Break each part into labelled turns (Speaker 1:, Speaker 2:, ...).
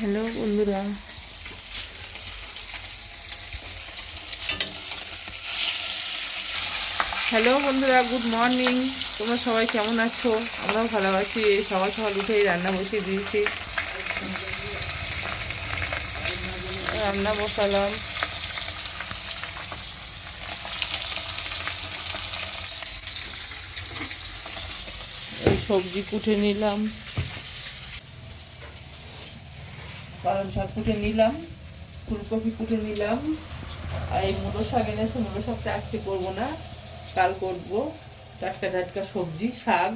Speaker 1: Hello বন্ধুরা। Hello বন্ধুরা, good morning. তোমরা সবাই কেমন আছো? আমরাও ভালো আছি। এই সকাল সকাল উঠেই রান্না বসিয়ে দিয়েছি। রান্না বসালাম। সবজি কুটে নিলাম। পালং শাক কুটে নিলাম, ফুলকপি কুটে নিলাম, আর এই মুলো শাক এনেছে, মুলো শাকটা আজকে করব না, কাল করব। টাটকা টাটকা সবজি, শাক,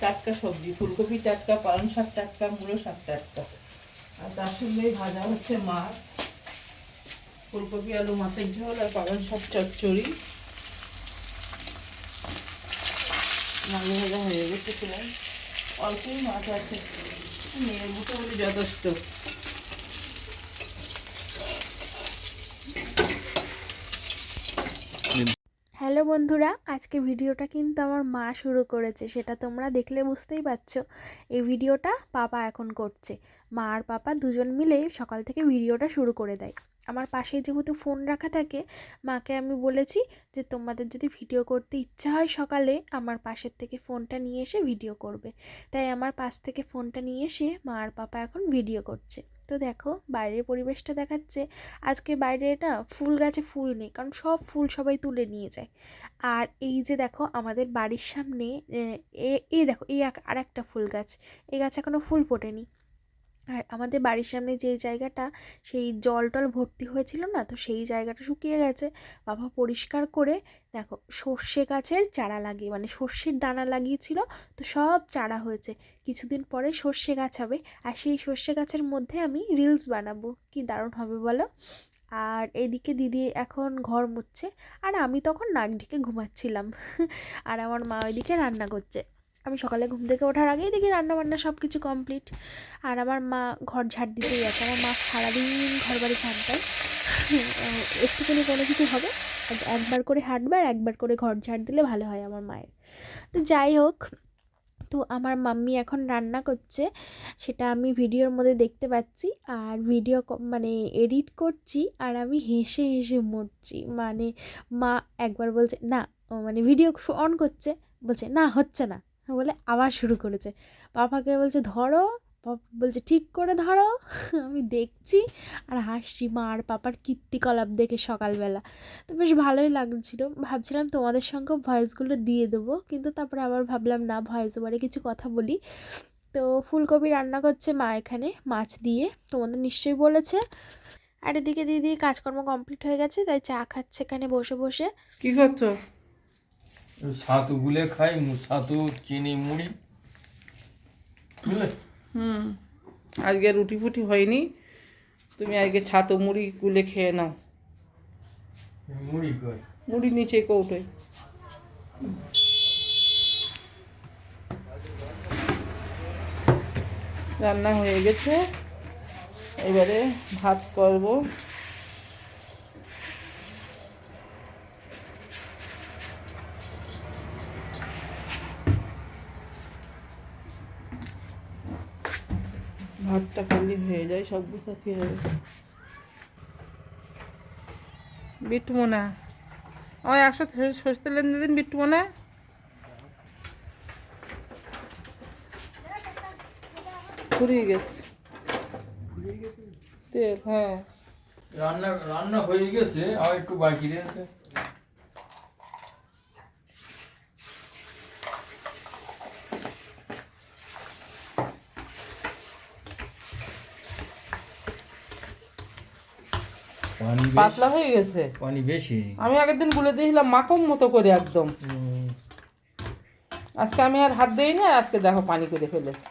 Speaker 1: টাটকা সবজি, ফুলকপি টাটকা, পালং শাক টাটকা, মুলো শাক টাটকা। আর তার সঙ্গে ভাজা হচ্ছে মাছ, ফুলকপি, আলু, মাছের ঝোল, আর পালং শাক চচ্চড়ি। মাছ ভাজা হয়ে গেছে অল্পই মাছ আছে, মেয়ের মুখে বলে যথেষ্ট।
Speaker 2: হ্যালো বন্ধুরা, আজকে ভিডিওটা কিন্তু আমার মা শুরু করেছে, সেটা তোমরা দেখলে বুঝতেই পারছ। এই ভিডিওটা পাপা এখন করছে। মা আর পাপা দুজন মিলে সকাল থেকে ভিডিওটা শুরু করে দেয়। আমার পাশে যেহেতু ফোন রাখা থাকে, মাকে আমি বলেছি যে তোমাদের যদি ভিডিও করতে ইচ্ছা হয় সকালে, আমার পাশের থেকে ফোনটা নিয়ে এসে ভিডিও করবে। তাই আমার পাশ থেকে ফোনটা নিয়ে এসে মা আর পাপা এখন ভিডিও করছে। তো দেখো বাইরের পরিবেশটা দেখাচ্ছে, আজকে বাইরে না ফুল গাছে ফুল নেই, কারণ সব ফুল সবাই তুলে নিয়ে যায়। আর এই যে দেখো আমাদের বাড়ির সামনে, এ এই দেখো, এই আর একটা ফুল গাছ, এই গাছ এখনও ফুল ফোটেনি। আর আমাদের বাড়ির সামনে যে জায়গাটা, সেই জল টল ভর্তি হয়েছিল না? তো সেই জায়গাটা শুকিয়ে গেছে। বাবা পরিষ্কার করে, দেখো, সর্ষে গাছের চারা লাগিয়ে মানে সর্ষের দানা লাগিয়েছিল, তো সব চারা হয়েছে। কিছুদিন পরে সর্ষে গাছ হবে। আর সেই সর্ষে গাছের মধ্যে আমি রিলস বানাবো। কি দারুণ হবে বলো? আর এদিকে দিদি এখন ঘর মুছছে। আর আমি তখন নাক ঢেকে ঘুমাচ্ছিলাম। আর আমার মা ওইদিকে রান্না করছে। আমি সকালে ঘুম থেকে ওঠার আগেই দেখি রান্না বান্না সব কিছু কমপ্লিট আর আমার মা ঘর ঝাড় দিতেই গেছে আমার মা সারাদিন ঘর বাড়ি ঝাড় একটুখানি কোনো কিছু হবে। একবার করে হাঁটবে আর একবার করে ঘর ঝাড় দিলে ভালো হয় আমার মায়ের। তো যাই হোক, তো আমার মাম্মি এখন রান্না করছে। সেটা আমি ভিডিওর মধ্যে দেখতে পাচ্ছি। আর ভিডিও মানে এডিট করছি আর আমি হেসে হেসে মরছি। মানে মা একবার বলছে, না। মানে ভিডিও অন করছে। বলছে, না, হচ্ছে না। বলে আবার শুরু করেছে। পাপাকে বলছে, ধরো। বলছে, ঠিক করে ধরো। আমি দেখছি আর হাসছি, মা, আর পাপার কীর্তিকলাপ দেখে সকালবেলা। তো বেশ ভালোই লাগছিল। ভাবছিলাম তোমাদের সঙ্গেও ভয়েসগুলো দিয়ে দেবো, কিন্তু তারপরে আবার ভাবলাম, না, ভয়েস ওভারে কিছু কথা বলি। তো ফুলকপি রান্না করছে মা এখানে, মাছ দিয়ে। তোমাদের নিশ্চয়ই বলেছে। আর এদিকে দিদি কাজকর্ম কমপ্লিট হয়ে গেছে, তাই চা খাচ্ছে এখানে বসে বসে।
Speaker 1: কি করছ
Speaker 3: ছাতু গুলে খাই ছাতু চিনি মুড়ি। বুঝলে?
Speaker 1: হুম আজকে রুটি ফুটি হয়নি। তুমি আজকে ছাতু মুড়ি গুলে খেয়ে নাও।
Speaker 3: মুড়ি কই?
Speaker 1: মুড়ি নিচে কৌটোয়। রান্না হয়ে গেছে। এবারে ভাত করব ভাতটা খালি হয়ে যায় সব গুছাতে হবে। বিট্টু মোনা আমার একশো তেল এনে দিন বিট্টু মোনা ফুরিয়ে গেছে। তেল হ্যাঁ।
Speaker 3: রান্না রান্না হয়ে গেছে, আর একটু বাকি রয়েছে।
Speaker 1: পাতলা হয়ে গেছে।
Speaker 3: পানি বেশি।
Speaker 1: আমি আগের দিন গুলে দিয়েছিলাম মাখন মতো করে একদম। আজকে আমি আর হাত দিইনি আর আজকে দেখো পানি করে ফেলেছে।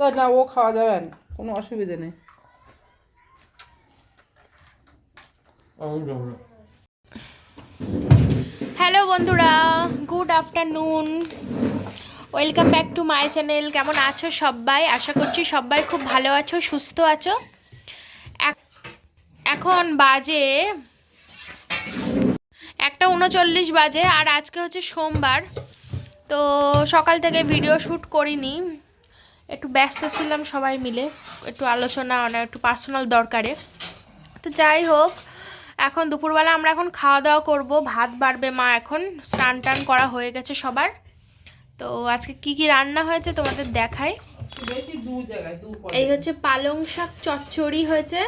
Speaker 1: তো না ও খাওয়া যাবে না কোনো অসুবিধে নেই।
Speaker 3: না।
Speaker 2: হ্যালো বন্ধুরা good afternoon. Welcome back to my channel কেমন আছো সবাই? আশা করছি সবাই খুব ভালো আছো সুস্থ আছো। এখন বাজে একটা উনচল্লিশ বাজে আর আজকে হচ্ছে সোমবার। তো সকাল থেকে ভিডিও শ্যুট করিনি। একটু ব্যস্ত ছিলাম সবাই মিলে। একটু আলোচনা অনেক একটু পার্সোনাল দরকারে। তো যাই হোক এখন দুপুরবেলা আমরা এখন খাওয়া দাওয়া করব। ভাত বাড়বে মা এখন। স্নান টান করা হয়ে গেছে সবার। তো আজকে কি কি রান্না হয়েছে তোমাদের দেখাই। এই হচ্ছে পালং শাক চচ্চড়ি হয়েছে।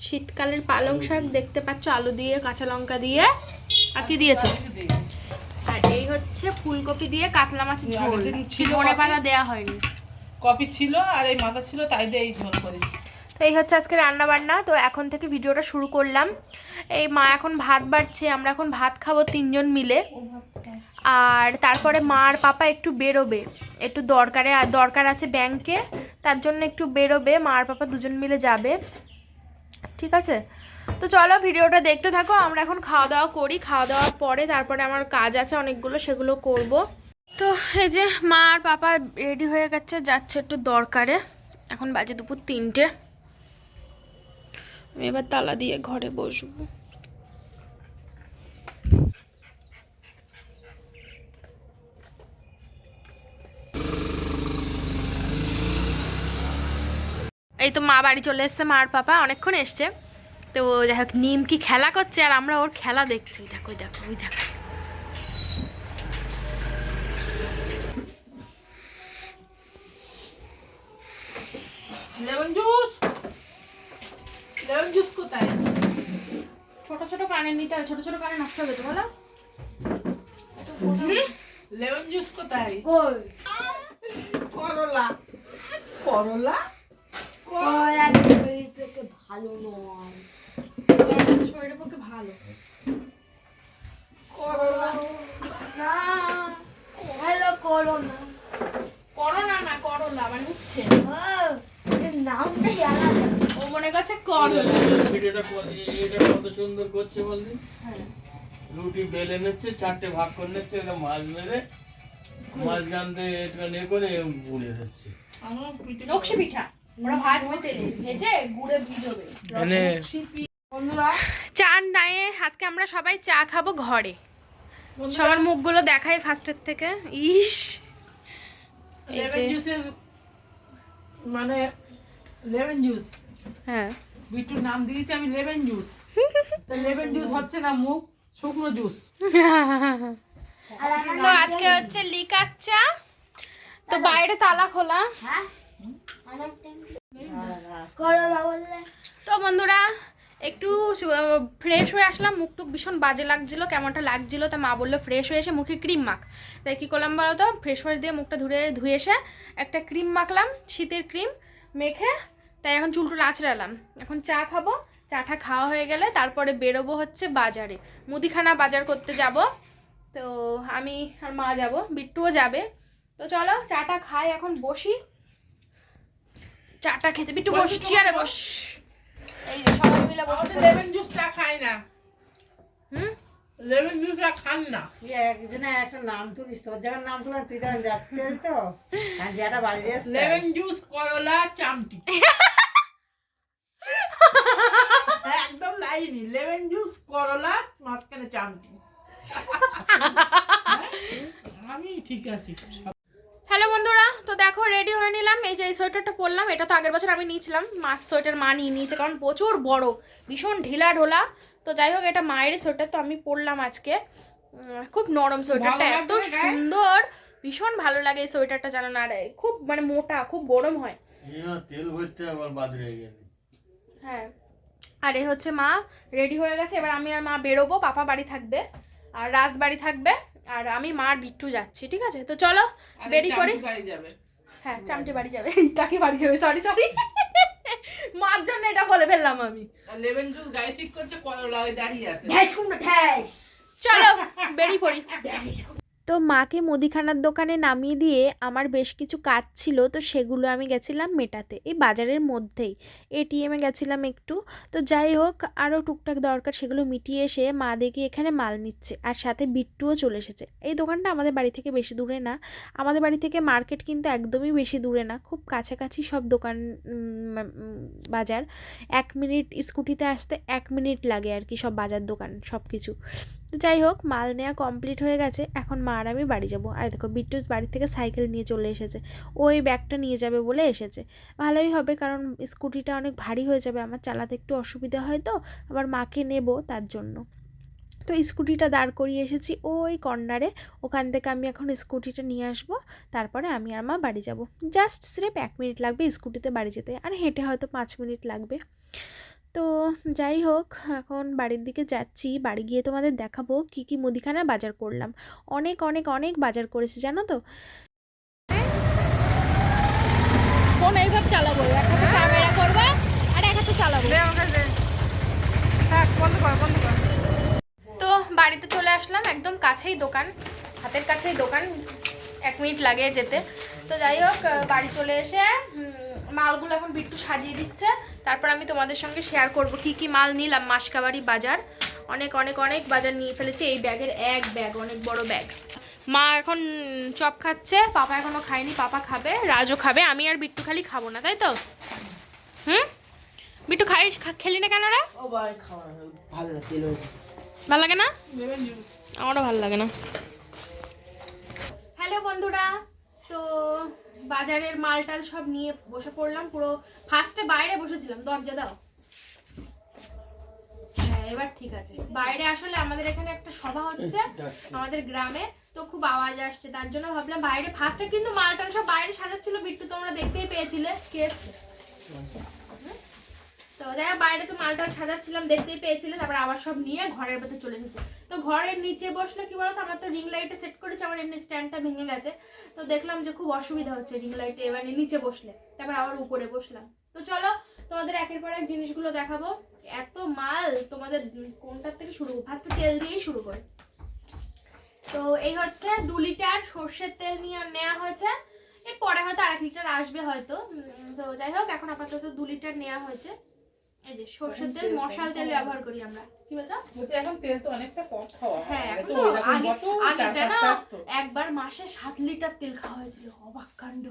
Speaker 2: শীতকালের পালং শাক দেখতে পাচ্ছ আলু দিয়ে কাঁচা লঙ্কা দিয়ে আর কি দিয়েছে? আর এই হচ্ছে ফুলকপি দিয়ে কাতলা মাছের ঝোল।
Speaker 1: ছিল
Speaker 2: ধনে পাতা। দেওয়া হয়নি।
Speaker 1: কপি ছিল আর এই মাথা ছিল তাই দিয়ে এই ঝোল করেছি।
Speaker 2: তো এই হচ্ছে আজকে রান্না বান্না তো এখন থেকে ভিডিওটা শুরু করলাম। এই মা এখন ভাত বাড়ছে আমরা এখন ভাত খাব তিনজন মিলে। আর তারপরে মা আর পাপা একটু বেরোবে। একটু দরকারে আর দরকার আছে ব্যাংকে তার জন্য একটু বেরোবে। মা আর পাপা দুজন মিলে যাবে। ঠিক আছে? তো চলো ভিডিওটা দেখতে থাকো, আমরা এখন খাওয়া দাওয়া করি। খাওয়া দাওয়ার পরে তারপরে আমার কাজ আছে, অনেকগুলো, সেগুলো করব। তো এই যে মা আর পাপা রেডি হয়ে গেছে, যাচ্ছে একটু দরকারে। এখন বাজে দুপুর তিনটে। আমি এবার তালা দিয়ে ঘরে বসবো। এই তো মা বাড়ি চলে এসছে মা আর পাপা অনেকক্ষণ এসছে। তো যাই হোক নিম কি খেলা করছে আর আমরা ওর খেলা দেখছি। ওই দেখো ওই দেখো ওই দেখো।
Speaker 1: Lemon juice? লেমন জুস কোথায়?
Speaker 2: ছোট ছোট কানে নিতে হবে ছোট ছোট কানে নষ্ট হয়ে গেছে বলো।
Speaker 1: লেমন জুস কোথায়? করলা। করলা?
Speaker 4: করোনা
Speaker 2: না করলা মানে ও মনে করছে করলা
Speaker 3: ভিডিওটা এটা কত সুন্দর করছে বললি রুটি বেলে নিচ্ছে চারটে ভাগ করে নিচ্ছে এটা মাছ মেরে মাঝখান দিয়ে এটা নিয়ে করে উড়ে যাচ্ছে
Speaker 1: পিঠে?
Speaker 3: মানে
Speaker 1: বন্ধুরা।
Speaker 2: চার নায়ে আজকে আমরা সবাই চা খাব ঘরে। সবার মুখগুলো দেখাই ফার্স্টের থেকে। ইস।
Speaker 1: মানে লেমন জুস
Speaker 2: হ্যাঁ।
Speaker 1: বিটুর নাম দিয়েছি আমি লেমন জুস তো লেমন জুস হচ্ছে না মুখ শুকনো জুস
Speaker 2: তো আজকে হচ্ছে লিকার চা। তো বাইরে তালা খোলা।
Speaker 4: হ্যাঁ।
Speaker 2: তো বন্ধুরা, একটু ফ্রেশ হয়ে আসলাম। মুখ টুক ভীষণ বাজে লাগছিল, কেমনটা লাগছিল তা মা বলল ফ্রেশ হয়ে এসে মুখে ক্রিম মাখ। তাই কী করলাম বলো তো ফ্রেশ ওয়াশ দিয়ে মুখটা ধুয়ে ধুয়ে এসে একটা ক্রিম মাখলাম, শীতের ক্রিম মেখে, তাই এখন চুলটুল আঁচড়ালাম এখন চা খাব, চাটা খাওয়া হয়ে গেলে তারপরে বেরোবো হচ্ছে বাজারে। মুদিখানা বাজার করতে যাব। তো আমি আর মা যাব, বিট্টুও যাবে। তো চলো, চাটা খাই, এখন বসি। চাটা খেতে বিট্টু বস চেয়ারে বস। এই যে সবাই মিলে বসে।
Speaker 1: লেমন জুস চা খায় না।
Speaker 2: হুম?
Speaker 1: লেমন জুস চা খান না।
Speaker 5: একজনে একটা নাম তুলিস তোর যখন নাম তুললাম তুই দেখতে পেলি তো। আর যেটা বাড়ি আসতে
Speaker 1: লেমন জুস করলা চামটি। একদম লাইনি। লেমন জুস করলা মাঝখানে চামটি। আমি ঠিক আছি।
Speaker 2: তো দেখো রেডি হয়ে নিলাম। এই যে এই সোয়েটারটা পরলাম এটা তো আগের বছর আমি নিয়েছিলাম। মাছ সোয়েটার মা নিয়ে নিয়েছে কারণ প্রচুর বড় ভীষণ ঢিলা ঢোলা তো যাই হোক এটা মায়ের সোয়েটার তো আমি পরলাম আজকে। খুব নরম সোয়েটারটা এত সুন্দর ভীষণ ভালো লাগে এই সোয়েটারটা জানো না খুব মানে মোটা খুব গরম হয়।
Speaker 3: তেল ভরতে আবার বাদ রয়ে গেল।
Speaker 2: হ্যাঁ। আর এই হচ্ছে মা রেডি হয়ে গেছে। এবার আমি আর মা বেরোবো পাপা বাড়ি থাকবে আর রাজ বাড়ি থাকবে আর আমি মার বিট্টু যাচ্ছি ঠিক আছে? তো চলো বেরি করি
Speaker 1: যাবে।
Speaker 2: হ্যাঁ চামটে বাড়ি যাবে। কাকে বাড়ি যাবে? সরি সরি মার জন্য এটা বলে ফেললাম আমি।
Speaker 1: আর লেমন জুস গায়ে ঠিক করছে দাঁড়িয়ে আছে।
Speaker 4: ঢ্যাস কুমড়ো ঢ্যাস
Speaker 2: চলো বেরিয়ে পড়ি।
Speaker 6: তো মাকে মুদিখানার দোকানে নামিয়ে দিয়ে আমার বেশ কিছু কাজ ছিল, তো সেগুলো আমি গেছিলাম মেটাতে। এই বাজারের মধ্যেই এটিএমে গেছিলাম একটু। তো যাই হোক, আরও টুকটাক দরকার সেগুলো মিটিয়ে এসে মা দেখি এখানে মাল নিচ্ছে, আর সাথে বিট্টুও চলে এসেছে। এই দোকানটা আমাদের বাড়ি থেকে বেশি দূরে না। আমাদের বাড়ি থেকে মার্কেট কিন্তু একদমই বেশি দূরে না, খুব কাছাকাছি সব দোকান বাজার। এক মিনিট স্কুটিতে আসতে এক মিনিট লাগে আর কি সব বাজার দোকান, সব কিছু। তো যাই হোক, মাল নেওয়া কমপ্লিট হয়ে গেছে। এখন মা আর আমি বাড়ি যাব। আর দেখো, বিট্টুস বাড়ি থেকে সাইকেল নিয়ে চলে এসেছে। ওই ব্যাগটা নিয়ে যাবে বলে এসেছে। ভালোই হবে, কারণ স্কুটিটা অনেক ভারী হয়ে যাবে। আমার চালাতে একটু অসুবিধা হয় তো, আবার মাকে নেব তার জন্য। তো স্কুটিটা দাঁড় করিয়ে এসেছি ওই কর্নারে। ওখান থেকে আমি এখন স্কুটিটা নিয়ে আসব। তারপরে আমি আর মা বাড়ি যাব। জাস্ট স্রেফ এক মিনিট লাগবে স্কুটিতে বাড়ি যেতে। আর হেঁটে হয়তো পাঁচ মিনিট লাগবে। তো যাই হোক এখন বাড়ির দিকে যাচ্ছি। বাড়ি গিয়ে তোমাদের দেখাবো কি কি মুদিখানা বাজার করলাম। অনেক অনেক অনেক বাজার করেছি জানো তো?
Speaker 2: ফোন এইভাবে চালাবো এক হাতে ক্যামেরা করবা আর এক হাতে চালাবো।
Speaker 1: থাক বন্ধ কর বন্ধ কর।
Speaker 2: তো বাড়িতে চলে আসলাম একদম কাছেই দোকান হাতের কাছেই দোকান এক মিনিট লাগে যেতে। তো যাই হোক বাড়ি চলে এসে মালগুলো এখন বিট্টু সাজিয়ে দিচ্ছে। তারপর আমি তোমাদের সঙ্গে শেয়ার করব কি কি মাল নিলাম মাসকাবাড়ি বাজার। অনেক অনেক অনেক বাজার নিয়ে ফেলেছি। এই ব্যাগের এক ব্যাগ অনেক বড় ব্যাগ। মা এখন চপ খাচ্ছে পাপা এখনও খায়নি পাপা খাবে রাজও খাবে। আমি আর বিট্টু খালি খাব না তাই তো? হুম? বিট্টু খাই খেলি না কেন রে?
Speaker 1: ও ভাই খাওয়া ভালো লাগছিল
Speaker 2: ভালো লাগে না? আমারও ভালো লাগে না। হ্যালো বন্ধুরা তো বাজারের মাল টাল সব নিয়ে বসে পড়লাম, পুরো ফার্স্টে বাইরে বসেছিলাম, দরজা দাও হ্যাঁ এবার ঠিক আছে বাইরে আসলে আমাদের এখানে একটা সভা হচ্ছে, আমাদের গ্রামে, তো খুব আওয়াজ আসছে, তার জন্য ভাবলাম বাইরে ফার্স্টে কিন্তু মাল টাল সব বাইরে সাজাচ্ছিল, বিট্টু তোমরা দেখতেই পেয়েছিলে, কে? তো হোক, বাইরে তো মালটা সাজাচ্ছিলাম দেখতেই পেয়েছিলে। তারপর আবার সব নিয়ে ঘরের ভেতর চলে এসেছে। তো ঘরের নিচে বসলে কি বলতো আমার তো রিং লাইটে সেট করেছে আমার এমনি স্ট্যান্ডটা ভেঙে গেছে। তো দেখলাম যে খুব অসুবিধা হচ্ছে রিং লাইটে মানে নিচে বসলে। তারপর আবার উপরে বসলাম। তো চলো তোমাদের একের পর এক জিনিসগুলো দেখাবো। এত মাল তোমাদের কোনটার থেকে শুরু? ফার্স্টে তেল দিয়েই শুরু করে। তো এই হচ্ছে দু লিটার সর্ষের তেল নিয়ে নেওয়া হয়েছে। এরপরে হয়তো আরেক লিটার আসবে হয়তো। তো যাই হোক এখন আপাতত দু লিটার নেওয়া হয়েছে। এই যে সর্ষের তেল মশাল তেল ব্যবহার করি আমরা। কি বলছো?
Speaker 1: বলছি এখন তেল তো অনেকটা কম খাওয়া হ্যাঁ।
Speaker 2: এখন
Speaker 1: তো
Speaker 2: তো আগে আগে জানো একবার মাসে সাত লিটার তেল খাওয়া হয়েছিল অবাক কাণ্ড।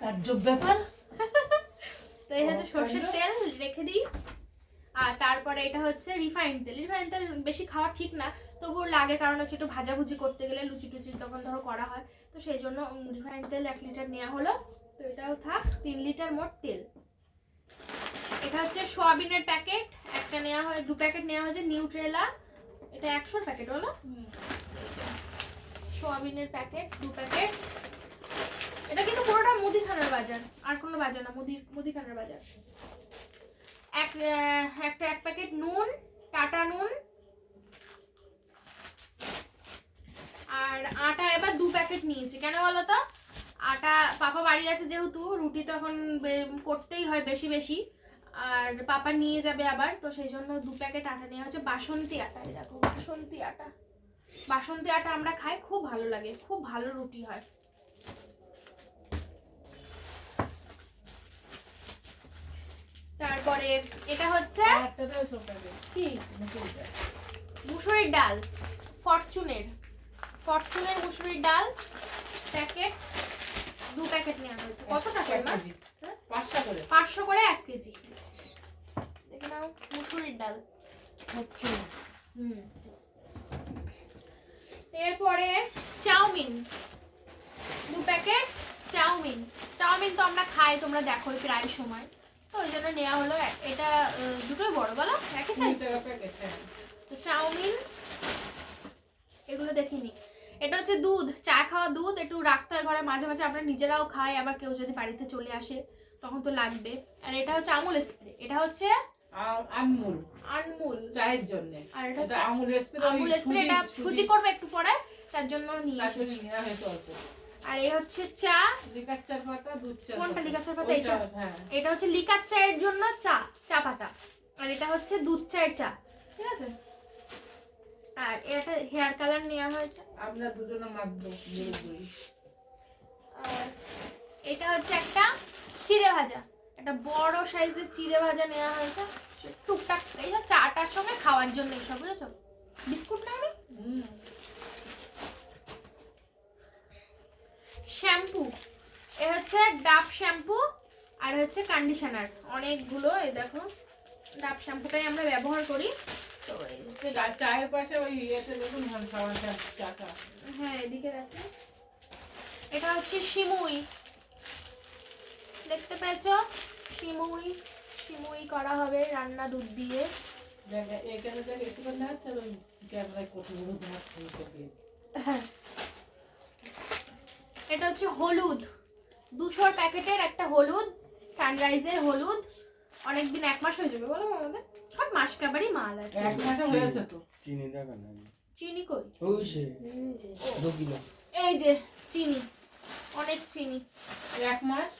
Speaker 1: তাজ্জব ব্যাপার।
Speaker 2: তো এই হচ্ছে সর্ষের তেল রেখে দিই। আর তারপরে এটা হচ্ছে রিফাইন তেল। রিফাইন তেল বেশি খাওয়া ঠিক না তবুও লাগে কারণ হচ্ছে একটু ভাজাভুজি করতে গেলে লুচি টুচি তখন ধরো করা হয়। তো সেই জন্য রিফাইন তেল এক লিটার নেওয়া হলো। তো এটাও থাক তিন লিটার মোট তেল। এটা হচ্ছে সোয়াবিনের প্যাকেট। একটা নেওয়া হয়, দু প্যাকেট নেওয়া হয়েছে নিউট্রেলা। এটা একশোর প্যাকেট হলো? সোয়াবিনের প্যাকেট, দু প্যাকেট। এটা কিন্তু পুরোটা মুদিখানার বাজার। আর কোনো বাজার না, মুদি মুদিখানার বাজার। এক একটা এক প্যাকেট নুন, টাটা নুন। আর আটা এবার দু প্যাকেট নিয়েছি। কেন বলো তো? আটা, পাপা বাড়ি আছে যেহেতু, রুটি তখন করতেই হয় বেশি বেশি। আর পাপা নিয়ে যাবে আবার তো সেই জন্য দু প্যাকেট আটা নেওয়া হচ্ছে বাসন্তী আটা দেখো বাসন্তী আটা। বাসন্তী আটা আমরা খাই খুব ভালো লাগে খুব ভালো রুটি হয়। তারপরে এটা হচ্ছে কি? মুসুরির ডাল। ফরচুনের। ফরচুনের মুসুরির ডাল প্যাকেট দু প্যাকেট নেওয়া হয়েছে। কত টাকার পাঁচশো করে এক কেজি। নাও মুসুরির ডাল। হুম। এরপরে চাউমিন। দু প্যাকেট চাউমিন। চাউমিন তো আমরা খাই তোমরা দেখোই প্রায় সময়। তো ওই জন্য নেওয়া হলো এটা দুটোই বড় বলো? একই সাইজ
Speaker 1: প্যাকেট হ্যাঁ।
Speaker 2: তো চাউমিন এগুলো দেখিনি এটা হচ্ছে দুধ চা খাওয়া দুধ একটু রাখতে হয় ঘরে মাঝে মাঝে আমরা নিজেরাও খাই আবার কেউ যদি বাড়িতে চলে আসে তখন তো লাগবে। আর এটা হচ্ছে আমুল স্প্রে এটা হচ্ছে
Speaker 1: আনমুল।
Speaker 2: আনমুল।
Speaker 1: চায়ের জন্য।
Speaker 2: আর এটা
Speaker 1: আমুল স্প্রে
Speaker 2: আমুল স্প্রে এটা সুজি করবে একটু পরে তার জন্য নিয়ে এসেছি। আর এই হচ্ছে চা।
Speaker 1: লিকার চার পাতা দুধ চা
Speaker 2: কোনটা লিকার চা পাতা? এটা?
Speaker 1: হ্যাঁ।
Speaker 2: এটা হচ্ছে লিকার চায়ের জন্য চা চা পাতা। আর এটা হচ্ছে দুধ চায়ের চা। ঠিক আছে? আর এটা হেয়ার কালার নেওয়া হয়েছে।
Speaker 1: আমরা দুজনে মাখবো
Speaker 2: আর এটা হচ্ছে একটা চিড়ে ভাজা। একটা বড় সাইজের চিড়ে ভাজা নেওয়া হয়েছে। টুকটাক এইসব চাটার সঙ্গে খাওয়ার জন্য এইসব বুঝেছ? বিস্কুট নেবে শ্যাম্পু। এ হচ্ছে ডাব শ্যাম্পু আর হচ্ছে কন্ডিশনার অনেকগুলো এই দেখো। ডাব শ্যাম্পুটাই আমরা ব্যবহার করি। তো এই যে
Speaker 1: চায়ের পাশে ওই ইয়েতে দেখুন চাটা।
Speaker 2: হ্যাঁ এদিকে রাখি এটা হচ্ছে শিমুই। দেখতে পেয়েছ? শিমুই শিমুই করা হবে রান্না দুধ দিয়ে।
Speaker 1: দিয়ে
Speaker 2: এটা হচ্ছে হলুদ। দুশোর প্যাকেটের একটা হলুদ সানরাইজের হলুদ। অনেকদিন এক মাস হয়ে যাবে বলো আমাদের সব মাস কাবারই মাল আছে।
Speaker 1: এক মাসে হয়েছে তো।
Speaker 3: চিনি দেখা না।
Speaker 2: চিনি কই?
Speaker 7: ওই সে
Speaker 2: এই যে। চিনি। অনেক চিনি।
Speaker 1: এক মাস?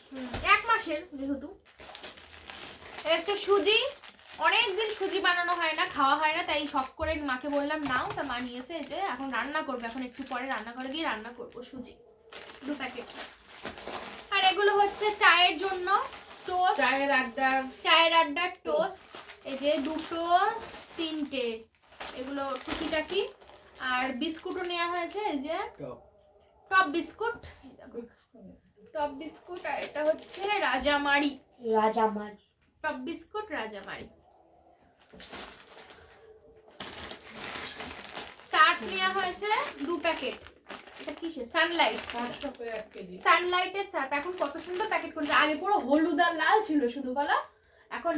Speaker 2: এক মাসের যেহেতু। হচ্ছে সুজি? অনেক দিন সুজি বানানো হয় না খাওয়া হয় না তাই শখ করে মাকে বললাম নাও। তা মা নিয়েছে যে এখন রান্না করবে। এখন একটু পরে রান্না করে দিয়ে রান্না করব সুজি দু প্যাকেট। আর এগুলো হচ্ছে চায়ের জন্য টোস্ট।
Speaker 1: চায়ের আড্ডা।
Speaker 2: চায়ের আড্ডার টোস্ট। এই যে দুটো তিনটে এগুলো টুকিটাকি। আর বিস্কুটও নেওয়া হয়েছে এই যে
Speaker 7: top.
Speaker 2: Top biscuit. Top biscuit আর এটা হচ্ছে রাজামারি।
Speaker 6: রাজা মাছ
Speaker 2: টপ বিস্কুট রাজামারি সার্ফ নেওয়া হয়েছে দু প্যাকেট। এটা কিসে সানলাইট। সানলাইটের সার্ফ। এখন কত সুন্দর প্যাকেট করেছে। আগে পুরো হলুদ আর লাল ছিল শুধু বলো। এখন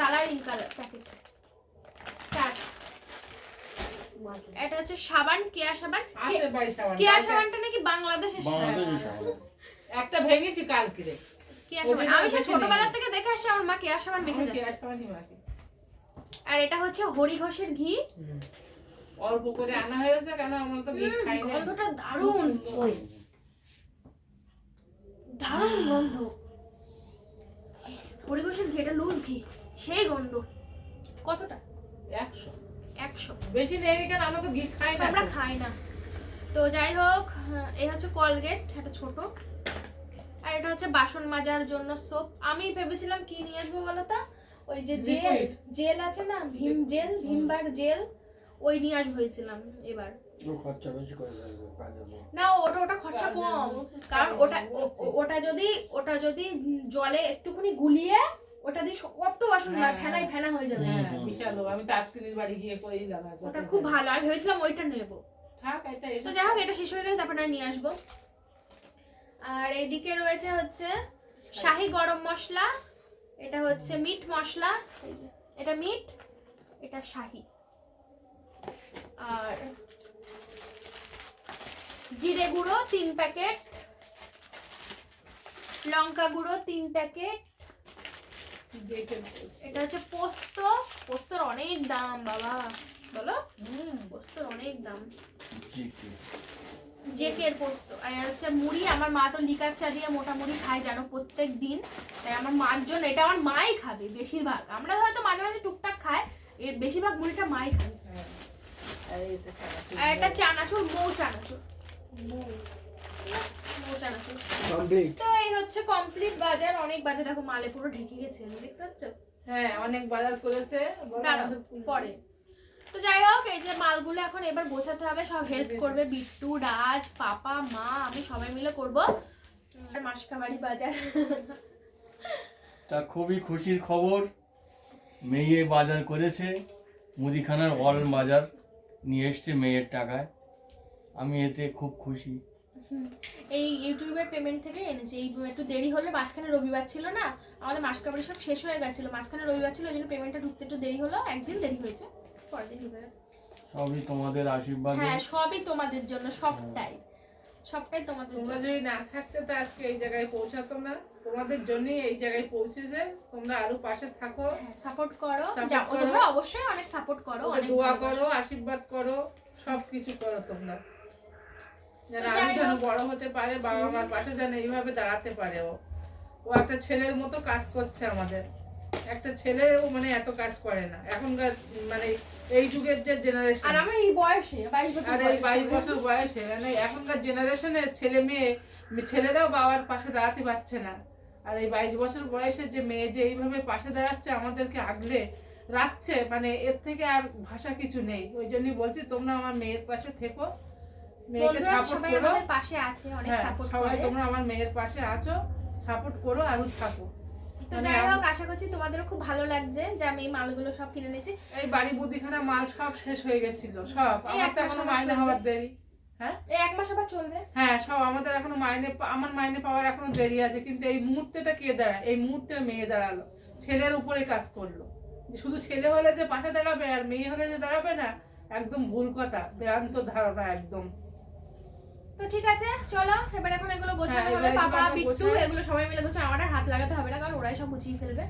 Speaker 2: কালারিং কালার প্যাকেট। সার্ফ। এটা হচ্ছে সাবান কেয়া সাবান।
Speaker 1: বাড়ি
Speaker 2: কেয়া সাবানটা নাকি বাংলাদেশের সাবান।
Speaker 1: একটা ভেঙেছি কালকে
Speaker 2: আমি সে ছোটবেলা থেকে দেখে আসছি আমার মা কেয়া মেখে যাচ্ছে
Speaker 1: কেয়া সাবানই মাখি
Speaker 2: আর এটা হচ্ছে হরি ঘোষের ঘি।
Speaker 1: অল্প করে আনা হয়েছে কেন আমরা তো ঘি খাই না।
Speaker 2: গন্ধটা দারুণ। দারুণ গন্ধ। হরি ঘোষের ঘি এটা লুজ ঘি সেই গন্ধ। কতটা?
Speaker 1: একশো।
Speaker 2: একশো।
Speaker 1: বেশি নেই কেন? আমরা তো ঘি খাই না
Speaker 2: আমরা খাই না। তো যাই হোক এই হচ্ছে কলগেট একটা ছোট। আর এটা হচ্ছে বাসন মাজার জন্য সোপ। আমি ভেবেছিলাম কি নিয়ে আসব বলো তো? ওই যে জেল জেল আছে না? ভীম জেল ভীমবার জেল ওই নিয়ে আসব হয়েছিলাম এবার। না ওটা ওটা খরচা কম। কারণ ওটা ওটা যদি ওটা যদি জলে একটুখানি গুলিয়ে ওটা দিয়ে কত বাসন
Speaker 1: হ্যাঁ,
Speaker 2: ফেনাই ফেনা হয়ে যাবে।
Speaker 1: হ্যাঁ বিশাল আমি তাসকিনের বাড়ি গিয়ে করেই লাগাই
Speaker 2: ওটা খুব ভালো। আমি ভেবেছিলাম ওইটা নেব।
Speaker 1: থাক এটা
Speaker 2: তো যাই হোক এটা শেষ হয়ে গেলে তারপর নিয়ে আসব। আর এইদিকে রয়েছে হচ্ছে শাহি গরম মশলা এটা হচ্ছে মিট মশলা এটা মিট এটা শাহি। আর জিরে গুঁড়ো তিন প্যাকেট লঙ্কা গুঁড়ো তিন প্যাকেট। এটা হচ্ছে পোস্ত পোস্তর অনেক দাম বাবা। বলো?
Speaker 1: হুম।
Speaker 2: পোস্তর অনেক দাম। জেকের পোস্ত। আর হচ্ছে মুড়ি আমার মা তো লিকার চা দিয়ে মোটা মুড়ি খায় জানো প্রত্যেক দিন তাই আমার মার জন্য এটা আমার মাই খাবে বেশিরভাগ। আমরা হয়তো মাঝে মাঝে টুকটাক খাই এর বেশিরভাগ মুড়িটা মাই খাবে
Speaker 1: আর এটা
Speaker 2: চানাচুর মৌ চানাচুর। মৌ মৌ চানাচুর তো এই হচ্ছে কমপ্লিট বাজার। অনেক বাজার দেখো মালে পুরো ঢেকে গেছে দেখতে পাচ্ছ?
Speaker 1: হ্যাঁ অনেক বাজার করেছে।
Speaker 2: পরে। তো যাই হোক এই যে মালগুলো এখন এবার গোছাতে হবে সব হেল্প করবে বিট্টু রাজ পাপা মা আমি সবাই মিলে করব। মাসকাবাড়ি বাজার।
Speaker 3: তা খুবই খুশির খবর মেয়ে বাজার করেছে মুদিখানার অল বাজার নিয়ে এসছে মেয়ের টাকায়। আমি এতে খুব খুশি।
Speaker 2: এই ইউটিউবের পেমেন্ট থেকে এনেছি। এই একটু দেরি হলো মাঝখানে রবিবার ছিল না আমাদের মাসকাবাড়ি সব শেষ হয়ে গেছিল। মাঝখানে রবিবার ছিল ওই জন্য পেমেন্টটা ঢুকতে একটু দেরি হলো একদিন দেরি হয়েছে। পরের ঢুকে গেছে
Speaker 3: সবই তোমাদের আশীর্বাদে?
Speaker 2: হ্যাঁ সবই তোমাদের জন্য সবটাই। সবটাই তোমাদের
Speaker 1: তোমরা যদি না থাকতে তো আজকে এই জায়গায় পৌঁছাতো না। তোমাদের জন্যই এই জায়গায় পৌঁছেছে তোমরা আরও পাশে থাকো।
Speaker 2: সাপোর্ট করো।
Speaker 1: Support
Speaker 2: তোমরা অবশ্যই অনেক সাপোর্ট করো অনেক
Speaker 1: দোয়া করো আশীর্বাদ করো সব কিছু করো তোমরা। যেন আমি যেন বড় হতে পারে বাবা মার পাশে যেন এইভাবে দাঁড়াতে পারে ও। ও একটা ছেলের মতো কাজ করছে আমাদের। একটা ছেলেও মানে এত কাজ করে না। এখনকার মানে এই যুগের যে জেনারেশন
Speaker 2: আর আমি এই বয়সে বাইশ বছর
Speaker 1: আর এই
Speaker 2: বয়সে।
Speaker 1: বাইশ বছর বয়সে মানে এখনকার জেনারেশনের ছেলে মেয়ে ছেলেরাও বাবার পাশে দাঁড়াতে পারছে না। আর এই বাইশ বছর বয়সের যে মেয়ে যে এইভাবে পাশে দাঁড়াচ্ছে আমাদেরকে আগলে রাখছে মানে এর থেকে আর ভাষা কিছু নেই। ওই জন্যই বলছি তোমরা আমার মেয়ের পাশে থেকো। মেয়েকে সাপোর্ট করো।
Speaker 2: পাশে আছে অনেক
Speaker 1: হ্যাঁ
Speaker 2: সাপোর্ট
Speaker 1: সবাই
Speaker 2: করে।
Speaker 1: তোমরা আমার মেয়ের পাশে আছো সাপোর্ট করো আর থাকো
Speaker 2: তো
Speaker 1: মানে
Speaker 2: যাই হোক আশা করছি তোমাদেরও খুব ভালো লাগছে যে আমি এই মালগুলো সব কিনে নিয়েছি
Speaker 1: এই বাড়ি বুদ্ধিখানা মাল সব শেষ হয়ে গেছিল সব। আমার তো
Speaker 2: এখনও
Speaker 1: মাইনে হওয়ার দেরি। হ্যাঁ?
Speaker 2: এই এক মাস আবার চলবে?
Speaker 1: হ্যাঁ সব আমাদের এখনও মাইনে আমার মাইনে পাওয়ার এখনও দেরি আছে কিন্তু এই মুহূর্তেটা কে দাঁড়ায়? এই মুহূর্তে মেয়ে দাঁড়াল ছেলের উপরে কাজ করল। শুধু ছেলে হলে যে পাশে দাঁড়াবে আর মেয়ে হলে যে দাঁড়াবে না একদম ভুল কথা বেদান্ত ধারণা একদম।
Speaker 2: তো ঠিক আছে চলো এবার এখন এগুলো গোছানো
Speaker 1: হ্যাঁ,
Speaker 2: হবে পাপা বিট্টু এগুলো সবাই মিলে গোছানো আমার হাত লাগাতে হবে না কারণ ওরাই সব গুছিয়ে ফেলবে।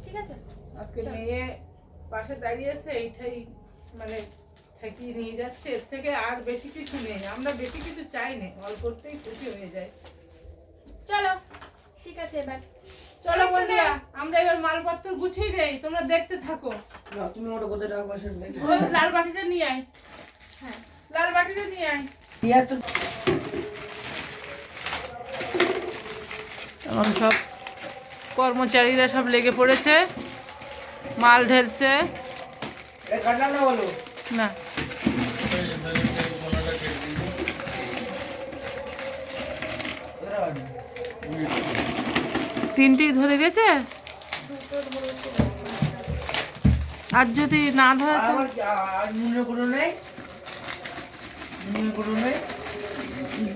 Speaker 2: ঠিক আছে?
Speaker 1: আজকে মেয়ে পাশে দাঁড়িয়েছে এইটাই মানে ঠেকিয়ে নিয়ে যাচ্ছে। এর থেকে আর বেশি কিছু নেই আমরা বেশি কিছু চাই না অল্পতেই খুশি হয়ে যায়
Speaker 2: চলো ঠিক আছে এবার।
Speaker 1: চলো বন্ধুরা আমরা এবার মালপত্র গুছিয়ে নেই তোমরা দেখতে থাকো।
Speaker 7: না তুমি ওটা কোথায় রাখবা সেটা
Speaker 1: লাল বাটিটা নিয়ে আয়।
Speaker 2: হ্যাঁ।
Speaker 1: লাল বাটিটা নিয়ে আয়। সব কর্মচারীরা সব লেগে পড়েছে। মাল ঢেলছে।
Speaker 7: না?
Speaker 1: তিনটি ধরে গেছে? আর যদি না ধরে
Speaker 7: আর নেই?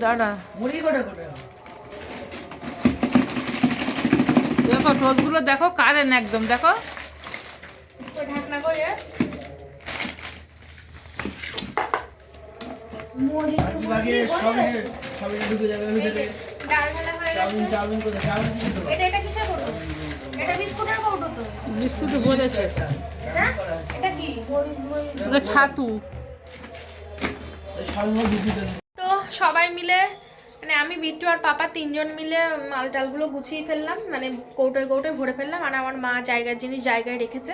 Speaker 1: দাঁড়া।
Speaker 7: মুড়ি করে
Speaker 1: দেখো টোস্টগুলো দেখো কারেন্ট একদম দেখো।
Speaker 2: ঢাকনা হয়ে
Speaker 1: বিস্কুট বলেছে
Speaker 2: হ্যাঁ? এটা কি?
Speaker 6: মরিচ মরিচ
Speaker 1: ওটা ছাতু।
Speaker 2: তো সবাই মিলে মানে আমি, বিট্টু আর পাপা তিনজন মিলে মাল টালগুলো গুছিয়ে ফেললাম মানে কৌটোয় কৌটোয় ভরে ফেললাম, আর আমার মা জায়গার জিনিস জায়গায় রেখেছে,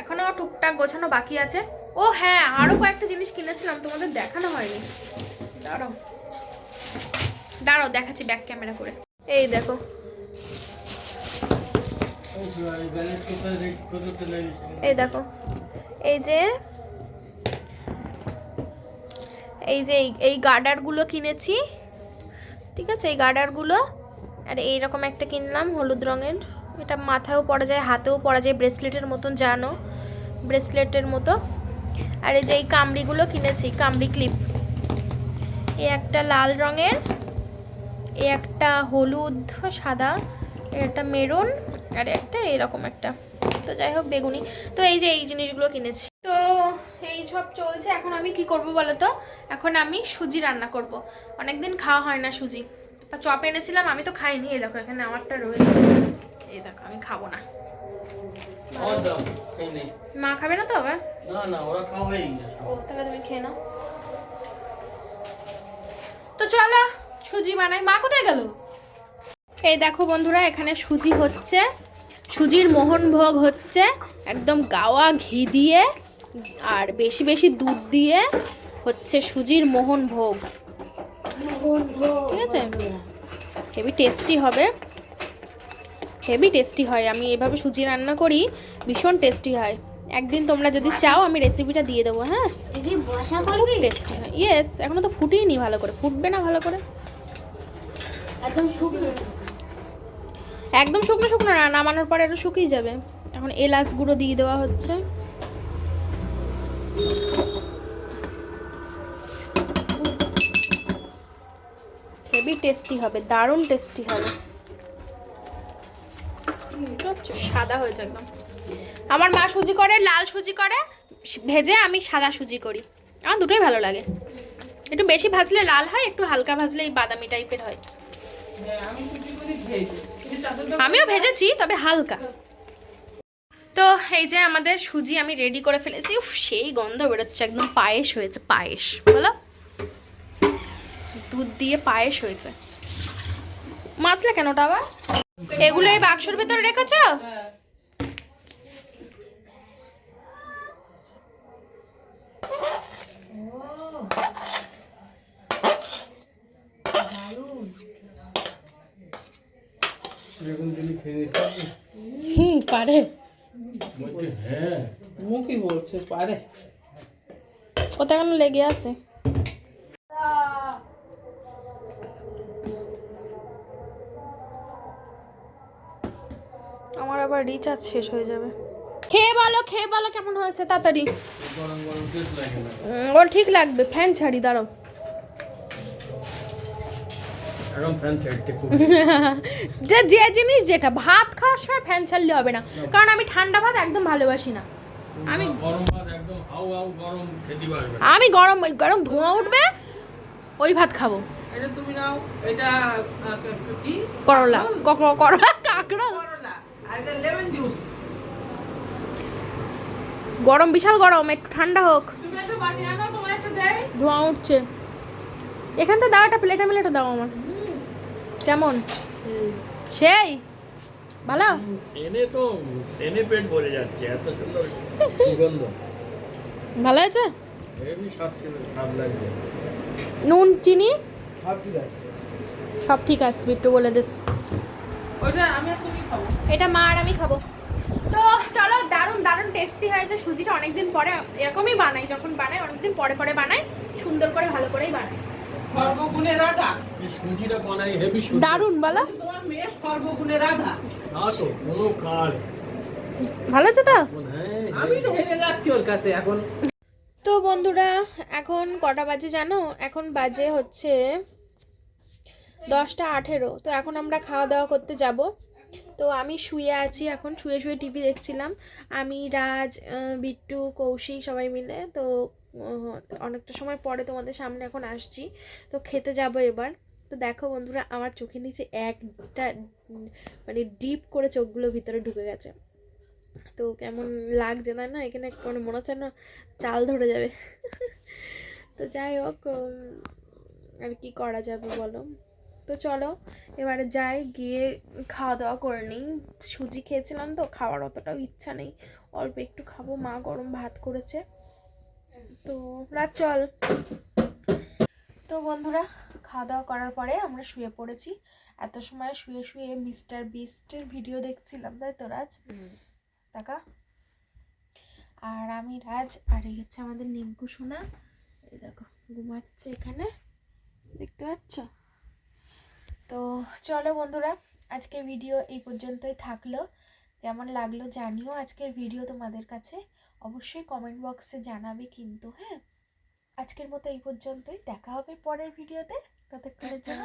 Speaker 2: এখনও টুকটাক গোছানো বাকি আছে। ও হ্যাঁ আরও কয়েকটা জিনিস কিনেছিলাম, তোমাদের দেখানো হয়নি। দাঁড়াও। দাঁড়াও, দেখাচ্ছি ব্যাক ক্যামেরা করে। এই দেখো। এই দেখো। এই যে এই যে এই- গার্ডারগুলো কিনেছি। ঠিক আছে, এই গার্ডারগুলো। আর এইরকম একটা কিনলাম হলুদ রঙের। এটা মাথায়ও পরা যায়, হাতেও পরা যায়, ব্রেসলেটের মতন জানো, ব্রেসলেটের মতো। আর এই যে এই কামড়িগুলো কিনেছি, কামড়ি ক্লিপ। এই একটা লাল রঙের এই একটা হলুদ, সাদা একটা মেরুন, আর একটা এরকম একটা। তো যাই হোক, বেগুনি। তো এই যে এই জিনিসগুলো কিনেছি। সব চলছে এখন আমি কি করব বলো তো? এখন আমি সুজি রান্না করব। অনেকদিন খাওয়া হয় না সুজি। চপ এনেছিলাম আমি তো খাইনি এই দেখো এখানে আমারটা রয়েছে। এই দেখো আমি খাব না। মা খাবে না তো আবার?
Speaker 3: না না ওরা খাওয়া
Speaker 2: ও তাহলে তুমি খেয়ে নাও। তো চলো সুজি বানাই। মা কোথায় গেল? এই দেখো বন্ধুরা এখানে সুজি হচ্ছে। সুজির মোহনভোগ হচ্ছে। একদম গাওয়া ঘি দিয়ে। আর বেশি বেশি দুধ দিয়ে হচ্ছে সুজির মোহন ভোগ। ঠিক আছে? হেভি টেস্টি হবে। হেভি টেস্টি হয়। আমি এভাবে সুজি রান্না করি ভীষণ টেস্টি হয়। একদিন তোমরা যদি চাও আমি রেসিপিটা দিয়ে দেবো হ্যাঁ? টেস্টি হয়। ইয়েস এখনও তো ফুটিয়ে নি ভালো করে। ফুটবে না ভালো করে?
Speaker 6: একদম শুকনো।
Speaker 2: একদম শুকনো শুকনো না নামানোর পরে এটা শুকিয়ে যাবে। এখন এলাচ গুঁড়ো দিয়ে দেওয়া হচ্ছে। হেভি টেস্টি হবে দারুণ টেস্টি হবে? সাদা হয়েছে একদম আমার মা সুজি করে লাল সুজি করে ভেজে আমি সাদা সুজি করি। আমার দুটোই ভালো লাগে। একটু বেশি ভাজলে লাল হয় একটু হালকা ভাজলে এই বাদামি টাইপের হয়।
Speaker 1: হ্যাঁ, আমি সুজি করি ভেজে। এই চাদরটা
Speaker 2: আমিও ভেজেছি তবে হালকা। তো এই যে আমাদের সুজি আমি রেডি করে ফেলেছি। উফ সেই গন্ধ বেরোচ্ছে একদম পায়েস হয়েছে পায়েস। বলো? দুধ দিয়ে পায়েস হয়েছে। মাছলে কেন ওটা আবার? এগুলো এই বাক্সর ভেতরে রেখেছো? হুম পারে।
Speaker 1: মুখই বলছে? পারে।
Speaker 2: ওটা কেন লেগে আছে? আমার আবার রিচার্জ শেষ হয়ে যাবে। খেয়ে বলো খেয়ে বলো কেমন হয়েছে তাড়াতাড়ি।
Speaker 3: গরম গরম
Speaker 2: ওর ঠিক লাগবে। ফ্যান ছাড়ি দাঁড়াও। যে যে জিনিস যেটা ভাত খাওয়ার সময় ফ্যান ছাড়লে হবে না। কারণ আমি ঠান্ডা ভাত একদম ভালোবাসি না। আমি
Speaker 3: গরম ভাত একদম হাউ হাউ গরম খেতে পারবে
Speaker 2: আমি গরম গরম ধোঁয়া উঠবে ওই ভাত খাব।
Speaker 1: এটা তুমি নাও এটা কি
Speaker 2: করলা। কক- করলা কাঁকড়া।
Speaker 1: করলা। আর এটা লেমন জুস।
Speaker 2: গরম বিশাল গরম একটু ঠান্ডা হোক।
Speaker 1: তুমি একটা বানিয়ে আনো তোমার একটা দেয়।
Speaker 2: ধোঁয়া উঠছে। এখানটা দাও একটা প্লেটে মিলেটা দাও আমার। কেমন? সেই ভালো?
Speaker 3: সেনে তো সেনে পেট ভরে যাচ্ছে এত সুন্দর সুগন্ধ।
Speaker 2: ভালো আছে
Speaker 3: স্বাদ ছিল স্বাদ লাগবে
Speaker 2: নুন চিনি?
Speaker 7: সব ঠিক আছে।
Speaker 2: সব ঠিক আসবে একটু বলে দিস।
Speaker 1: ওইটা আমি আর তুমি খাব।
Speaker 2: এটা মা আর আমি খাব। তো চলো দারুণ দারুণ টেস্টি হয়েছে। সুজিটা অনেকদিন পরে এরকমই বানাই যখন বানাই অনেকদিন পরে পরে বানাই সুন্দর করে ভালো করেই বানাই।
Speaker 1: সর্বগুণে রাধা।
Speaker 3: এই সুজিটা বানাই হেভি সুজি
Speaker 2: দারুণ বলো।
Speaker 1: তোমার মেয়ে সর্বগুণে রাধা।
Speaker 3: না তো কোনো কাজ।
Speaker 2: ভালো আছে তো?
Speaker 3: হ্যাঁ
Speaker 1: আমি তো হেরে যাচ্ছি ওর কাছে এখন।
Speaker 2: তো বন্ধুরা এখন কটা বাজে জানো? এখন বাজে হচ্ছে দশটা আঠেরো। তো এখন আমরা খাওয়া দাওয়া করতে যাব। তো আমি শুয়ে আছি এখন শুয়ে শুয়ে টিভি দেখছিলাম। আমি রাজ বিট্টু কৌশিক সবাই মিলে। তো অনেকটা সময় পরে তোমাদের সামনে এখন আসছি। তো খেতে যাব এবার। তো দেখো বন্ধুরা, আমার চোখের নিচে একটা মানে ডিপ করে চোখগুলো ভিতরে ঢুকে গেছে। তো কেমন লাগছে তাই না? এখানে মানে মনে হচ্ছে না চাল ধরে যাবে। তো যাই হোক আর কি করা যাবে বলো? তো চলো, এবারে যাই, গিয়ে খাওয়া দাওয়া করে নিই। সুজি খেয়েছিলাম তো, খাওয়ার অতটাও ইচ্ছা নেই। অল্প একটু খাব, মা গরম ভাত করেছে। তো রাত চল। তো বন্ধুরা খাওয়া দাওয়া করার পরে আমরা শুয়ে পড়েছি। এত সময় শুয়ে শুয়ে মিস্টার বিস্টের ভিডিও দেখছিলাম তাই তো রাজ? টাকা আর আমি রাজ আর এই হচ্ছে আমাদের নিমকু সোনা। এই দেখো ঘুমাচ্ছে এখানে। দেখতে পাচ্ছ? তো চলো বন্ধুরা আজকের ভিডিও এই পর্যন্তই থাকল। কেমন লাগল জানিও আজকের ভিডিও তোমাদের কাছে। অবশ্যই কমেন্ট বক্সে জানাবে কিন্তু হ্যাঁ? আজকের মতো এই পর্যন্তই। দেখা হবে পরের ভিডিওতে। ততক্ষণের জন্য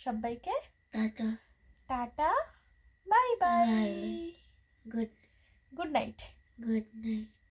Speaker 2: সবাইকে
Speaker 6: tata.
Speaker 2: Tata. Bye bye
Speaker 6: good
Speaker 2: good night
Speaker 6: good night